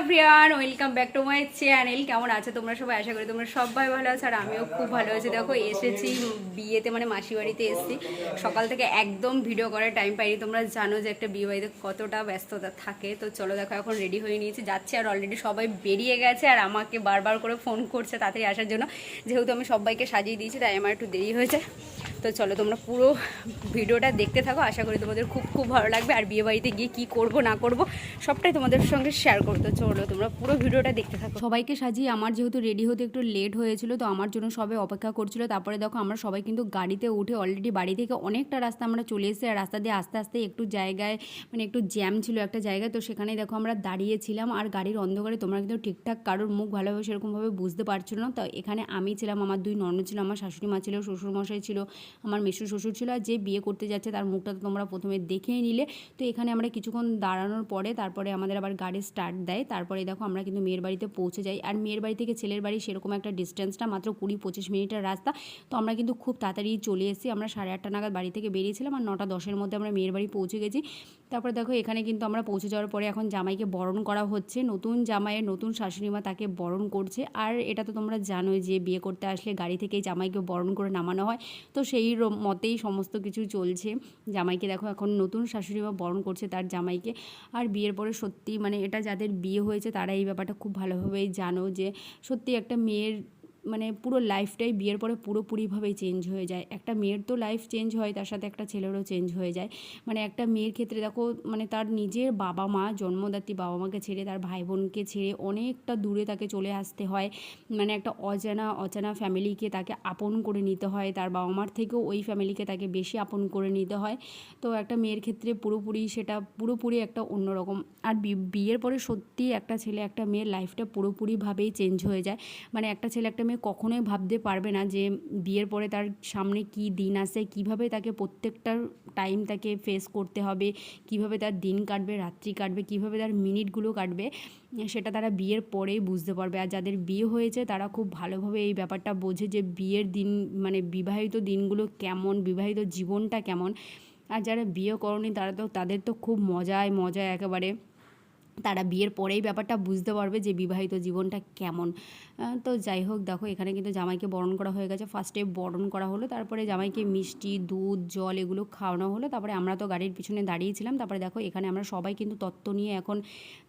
Everyone welcome back to my channel কেমন আছে তোমরা সবাই? আশা করি তোমরা সবাই ভালো আছো আর আমিও খুব ভালো আছি। দেখো, এসেছি বিয়েতে মানে মাসি বাড়িতে এসেছি। সকাল থেকে একদম ভিডিও করার টাইম পাইনি। তোমরা জানো যে একটা বিয়ে বাড়িতে কতটা ব্যস্ততা থাকে। তো চলো দেখো, এখন রেডি হয়ে নিয়েছি। যাচ্ছি আর অলরেডি সবাই বেরিয়ে গেছে আর আমাকে বারবার করে ফোন করছে তাড়াতাড়ি আসার জন্য। যেহেতু আমি সবাইকে সাজিয়ে দিয়েছি, তাই আমার একটু দেরি হয়েছে তো চলো তোমরা পুরো ভিডিওটা দেখতে থাকো। আশা করি তোমাদের খুব খুব ভালো লাগবে। আর বিয়ে বাড়িতে গিয়ে কী করব, না করব, সবটাই তোমাদের সঙ্গে শেয়ার করতে চলো তোমরা পুরো ভিডিওটা দেখতে থাকো। সবাইকে সাজিয়ে আমার যেহেতু রেডি হতে একটু লেট হয়েছিল, তো আমার জন্য সবাই অপেক্ষা করছিল। তারপরে দেখো আমরা সবাই কিন্তু গাড়িতে উঠে অলরেডি বাড়ি থেকে অনেকটা রাস্তা আমরা চলে এসেছি। আর রাস্তা দিয়ে আস্তে আস্তে একটু জায়গায় মানে একটু জ্যাম ছিল একটা জায়গায়। তো সেখানে দেখো আমরা দাঁড়িয়েছিলাম। আর গাড়ির অন্ধকারে তোমরা কিন্তু ঠিকঠাক কারোর মুখ ভালোভাবে সেরকমভাবে বুঝতে পারছ না। তো এখানে আমি ছিলাম, আমার দুই ননদ ছিল, আমার শাশুড়ি মা ছিল, শ্বশুরমশাই ছিল। আমার মেশুর শ্বশুর ছিল আর যে বিয়ে করতে যাচ্ছে তার মুখটা তো তোমরা প্রথমে দেখেই নিলে। তো এখানে আমরা কিছুক্ষণ দাঁড়ানোর পরে তারপরে আমাদের আবার গাড়ি স্টার্ট দেয়। তারপরে দেখো আমরা কিন্তু মেয়ের বাড়িতে পৌঁছে যাই। আর মেয়ের বাড়ি থেকে ছেলের বাড়ি সেরকম একটা ডিস্টেন্সটা মাত্র কুড়ি পঁচিশ মিনিটের রাস্তা। তো আমরা কিন্তু খুব তাড়াতাড়ি চলে এসেছি। আমরা সাড়ে আটটা নাগাদ বাড়ি থেকে বেরিয়েছিলাম আর নটা দশের মধ্যে আমরা মেয়ের বাড়ি পৌঁছে গেছি। তারপরে দেখো এখানে কিন্তু আমরা পৌঁছে যাওয়ার পরে এখন জামাইকে বরণ করা হচ্ছে। নতুন জামাইয়ের নতুন শাশুড়িমা তাকে বরণ করছে। আর এটা তো তোমরা জানোই যে বিয়ে করতে আসলে গাড়ি থেকেই জামাইকে বরণ করে নামানো হয়। তো সেই মতেই সমস্ত কিছু চলছে। জামাইকে দেখো এখন নতুন শাশুড়িমা বরণ করছে তার জামাইকে। আর বিয়ের পরে সত্যি মানে এটা যাদের বিয়ে হয়েছে তারা এই ব্যাপারটা খুব ভালোভাবেই জানো যে সত্যি একটা মেয়ের মানে পুরো লাইফটাই বিয়ের পরে পুরোপুরিভাবেই চেঞ্জ হয়ে যায়। একটা মেয়ের তো লাইফ চেঞ্জ হয়, তার সাথে একটা ছেলেরও চেঞ্জ হয়ে যায়। মানে একটা মেয়ের ক্ষেত্রে দেখো মানে তার নিজের বাবা মা, জন্মদাত্রী বাবা মাকে ছেড়ে, তার ভাই বোনকে ছেড়ে অনেকটা দূরে তাকে চলে আসতে হয়। মানে একটা অজানা অজানা ফ্যামিলিকে তাকে আপন করে নিতে হয়। তার বাবা মার থেকেও ওই ফ্যামিলিকে তাকে বেশি আপন করে নিতে হয়। তো একটা মেয়ের ক্ষেত্রে পুরোপুরি সেটা পুরোপুরি একটা অন্যরকম। আর বিয়ের পরে সত্যি একটা ছেলে, একটা মেয়ের লাইফটা পুরোপুরিভাবেই চেঞ্জ হয়ে যায়। মানে একটা ছেলে, একটা মেয়ে কখনোই ভাবতে পারবে না যে বিয়ের পরে তার সামনে কি দিন আসে, কীভাবে তাকে প্রত্যেকটা টাইম তাকে ফেস করতে হবে, কীভাবে তার দিন কাটবে, রাত্রি কাটবে, কীভাবে তার মিনিটগুলো কাটবে, সেটা তারা বিয়ের পরেই বুঝতে পারবে। আর যাদের বিয়ে হয়েছে, তারা খুব ভালোভাবে এই ব্যাপারটা বোঝে যে বিয়ের দিন মানে বিবাহিত দিনগুলো কেমন, বিবাহিত জীবনটা কেমন। আর যারা বিয়ে করনি, তারা তো, তাদের তো খুব মজায় মজায় একেবারে। তারা বিয়ের পরেই ব্যাপারটা বুঝতে পারবে যে বিবাহিত জীবনটা কেমন। তো যাই হোক, দেখো, এখানে কিন্তু জামাইকে বরণ করা হয়ে গেছে। ফার্স্টে বরণ করা হলো, তারপরে জামাইকে মিষ্টি, দুধ, জল এগুলো খাওয়ানো হলো। তারপরে আমরা তো গাড়ির পিছনে দাঁড়িয়েছিলাম তারপরে দেখো, এখানে আমরা সবাই কিন্তু তত্ত্ব নিয়ে এখন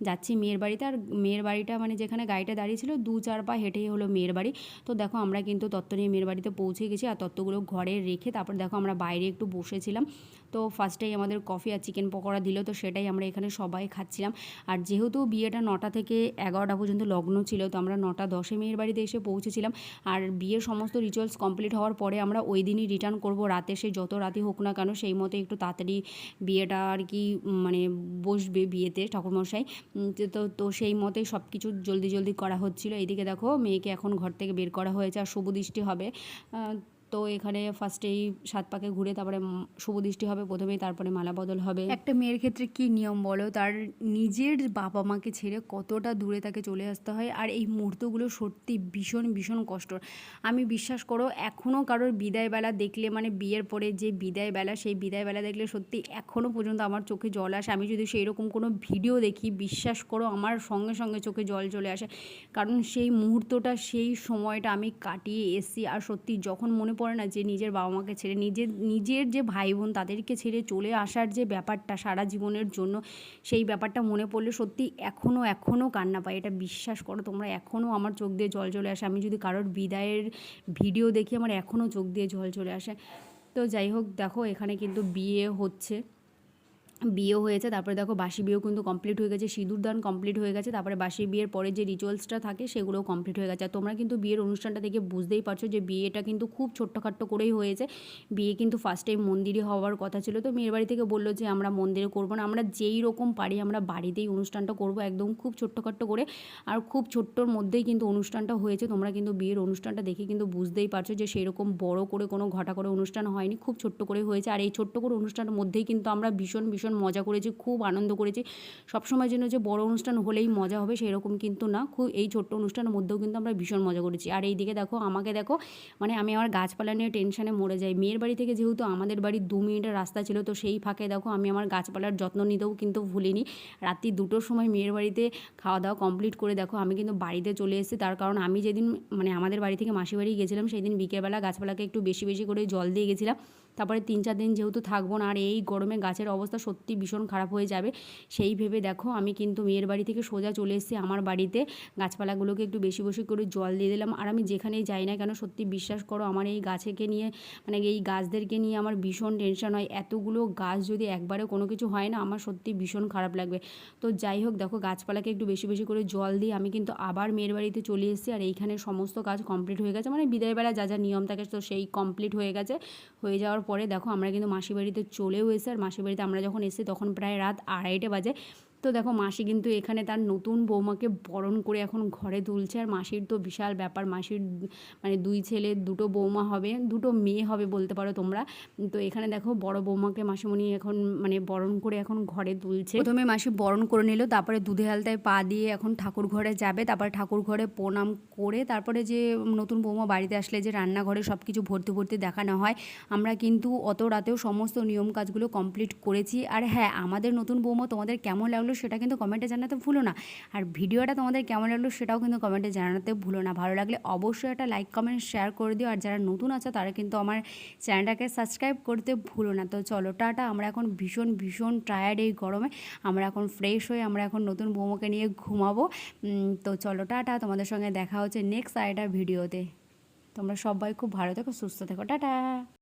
যাচ্ছি মেয়ের বাড়িতে। আর মেয়ের বাড়িটা মানে যেখানে গাড়িটা দাঁড়িয়েছিল, দু চার পা হেঁটেই হলো মেয়ের বাড়ি। তো দেখো, আমরা কিন্তু তত্ত্ব নিয়ে মেয়ের বাড়িতে পৌঁছে গেছি। আর তত্ত্বগুলো ঘরে রেখে তারপর দেখো, আমরা বাইরে একটু বসেছিলাম। তো ফার্স্টেই আমাদের কফি আর চিকেন পকোড়া দিল, তো সেটাই আমরা এখানে সবাই খাচ্ছিলাম। আর যেহেতু বিয়েটা নটা থেকে এগারোটা পর্যন্ত লগ্ন ছিল, তো আমরা নটা দশে মেয়ের বাড়িতে এসে পৌঁছেছিলাম। আর বিয়ের সমস্ত রিচুয়ালস কমপ্লিট হওয়ার পরে আমরা ওই দিনই রিটার্ন করব, রাতে সে যত রাতে হোক না কেন, সেই মতো একটু তাড়াতাড়ি বিয়েটা আর কি মানে বসবে বিয়েতে ঠাকুরমশাই। তো- তো সেই মতোই সব কিছু জলদি জলদি করা হচ্ছিল। এইদিকে দেখো মেয়েকে এখন ঘর থেকে বের করা হয়েছে, আর শুভ দৃষ্টি হবে। তো এখানে ফার্স্টেই সাত পাকে ঘুরে তারপরে শুভ দৃষ্টি হবে, প্রথমেই তারপরে মালা বদল হবে। একটা মেয়ের ক্ষেত্রে কি নিয়ম বলো? তার নিজের বাবা মাকে ছেড়ে কতটা দূরে তাকে চলে আসতে হয়? আর এই মুহূর্তগুলো সত্যি ভীষণ ভীষণ কষ্ট। আমি বিশ্বাস করো এখনও কারোর বিদায়বেলা দেখলে মানে বিয়ের পরে যে বিদায়বেলা, সেই বিদায়বেলা দেখলে সত্যি এখনও পর্যন্ত আমার চোখে জল আসে। আমি যদি সেই রকম কোনো ভিডিও দেখি, বিশ্বাস করো, আমার সঙ্গে সঙ্গে চোখে জল চলে আসে। কারণ সেই মুহূর্তটা, সেই সময়টা আমি কাটিয়ে এসেছি। আর সত্যি যখন মনে পড়ে না যে নিজের বাবা মাকে ছেড়ে, নিজের নিজের যে ভাই বোন তাদেরকে ছেড়ে চলে আসার যে ব্যাপারটা সারা জীবনের জন্য, সেই ব্যাপারটা মনে পড়লে সত্যি এখনও এখনও কান্না পায়। এটা বিশ্বাস করো, তোমরা এখনও আমার চোখ দিয়ে জল চলে আসে। আমি যদি কারোর বিদায়ের ভিডিও দেখি, আমার এখনও চোখ দিয়ে জল চলে আসে। তো যাই হোক, দেখো এখানে কিন্তু বিয়ে হচ্ছে। বিয়ে হয়েছে, তারপরে দেখো বাসি বিয়েও কিন্তু কমপ্লিট হয়ে গেছে, সিঁদুর দান কমপ্লিট হয়ে গেছে, তারপরে বাসি বিয়ের পরে যে রিচুয়ালসটা থাকে সেগুলোও কমপ্লিট হয়ে গেছে। আর তোমরা কিন্তু বিয়ের অনুষ্ঠানটা দেখে বুঝতেই পারছ যে বিয়েটা কিন্তু খুব ছোট্টখাট্ট করেই হয়েছে। বিয়ে কিন্তু ফার্স্ট টাইম মন্দিরে হওয়ার কথা ছিল। তো মেয়ের বাড়ি থেকে বলল যে, আমরা মন্দিরে করব না, আমরা যেই রকম পারি আমরা বাড়িতেই অনুষ্ঠানটা করব। একদম খুব ছোট্টখাট্ট করে আর খুব ছোট্টর মধ্যেই কিন্তু অনুষ্ঠানটা হয়েছে। তোমরা কিন্তু বিয়ের অনুষ্ঠানটা দেখে কিন্তু বুঝতেই পারছ যে সেরকম বড় করে কোনো ঘটা করে অনুষ্ঠান হয়নি, খুব ছোট্ট করে হয়েছে। আর এই ছোট্ট করে অনুষ্ঠানের মধ্যেই কিন্তু আমরা ভীষণ ভীষণ ভীষণ মজা করেছি, খুব আনন্দ করেছি। সবসময় জন্য যে বড় অনুষ্ঠান হলেই মজা হবে সেরকম কিন্তু না, খুব এই ছোট্ট অনুষ্ঠানের মধ্যেও কিন্তু আমরা ভীষণ মজা করেছি। আর এই দিকে দেখো, আমাকে দেখো মানে আমি আমার গাছপালা নিয়ে টেনশানে মরে যাই। মেয়ের বাড়ি থেকে যেহেতু আমাদের বাড়ির দু মিনিটের রাস্তা ছিল, তো সেই ফাঁকে দেখো, আমি আমার গাছপালার যত্ন নিতেও কিন্তু ভুলিনি। রাত্রি দুটোর সময় মেয়ের বাড়িতে খাওয়া দাওয়া কমপ্লিট করে দেখো, আমি কিন্তু বাড়িতে চলে এসেছি। তার কারণ আমি যেদিন মানে আমাদের বাড়ি থেকে মাসি বাড়ি গেছিলাম সেই দিন বিকেলবেলা গাছপালাকে একটু বেশি বেশি করে জল দিয়ে গেছিলাম। তারপরে তিন চার দিন যেহেতু থাকব না, আর এই গরমে গাছের অবস্থা সত্যি ভীষণ খারাপ হয়ে যাবে। সেই ভেবে দেখো, আমি কিন্তু মেয়ের বাড়ি থেকে সোজা চলে এসেছি আমার বাড়িতে। গাছপালাগুলোকে একটু বেশি বেশি করে জল দিয়ে দিলাম। আর আমি যেখানেই যাই না কেন, সত্যি বিশ্বাস করো, আমার এই গাছেকে নিয়ে মানে এই গাছদেরকে নিয়ে আমার ভীষণ টেনশন হয়। এতগুলো গাছ যদি একবারে কোনো কিছু হয় না, আমার সত্যি ভীষণ খারাপ লাগবে। তো যাই হোক, দেখো গাছপালাকে একটু বেশি বেশি করে জল দিয়ে আমি কিন্তু আবার মেয়ের বাড়িতে চলে এসেছি। আর এইখানে সমস্ত কাজ কমপ্লিট হয়ে গেছে। মানে বিদায়বেলা যা যা নিয়ম থাকে, তো সেই কমপ্লিট হয়ে গেছে। হয়ে যাওয়ার পরে দেখো আমরা কিন্তু মাসি বাড়িতে চলেও এসে আর মাসি বাড়িতে আমরা যখন এসে তখন প্রায় রাত আড়াইটে বাজে। তো দেখো মাসি কিন্তু এখানে তার নতুন বৌমাকে বরণ করে এখন ঘরে তুলছে। আর মাসির তো বিশাল ব্যাপার, মাসির মানে দুই ছেলে, দুটো বৌমা হবে, দুটো মেয়ে হবে বলতে পারো তোমরা। তো এখানে দেখো বড় বৌমাকে মাসিমণি এখন মানে বরণ করে এখন ঘরে তুলছে। প্রথমে মাসি বরণ করে নিল, তারপরে দুধে আলতায় পা দিয়ে এখন ঠাকুর ঘরে যাবে। তারপরে ঠাকুর ঘরে প্রণাম করে তারপরে যে নতুন বৌমা বাড়িতে আসলে যে রান্নাঘরে সব কিছু ভর্তি ভর্তি দেখানো হয়, আমরা কিন্তু অত রাতেও সমস্ত নিয়ম কাজগুলো কমপ্লিট করেছি। আর হ্যাঁ আমাদের নতুন বৌমা তোমাদের কেমন লাগল সেটা কিন্তু কমেন্টে জানাতে ভুলো না। আর ভিডিওটা তোমাদের কেমন লাগল সেটাও কিন্তু কমেন্টে জানাতে ভুলো না। ভালো লাগলে অবশ্যই একটা লাইক কমেন্ট শেয়ার করে দিও। আর যারা নতুন আছে, তারা কিন্তু আমার চ্যানেলটাকে সাবস্ক্রাইব করতে ভুলো না। তো চলো, টাটা। আমরা এখন ভীষণ ভীষণ টায়ার্ড এই গরমে। আমরা এখন ফ্রেশ হয়ে আমরা এখন নতুন বৌমাকে নিয়ে ঘুমাবো। তো চলো, টাটা। তোমাদের সঙ্গে দেখা হচ্ছে নেক্সট আরেকটা ভিডিওতে তোমরা সবাই খুব ভালো থেকো, সুস্থ থেকো। টাটা।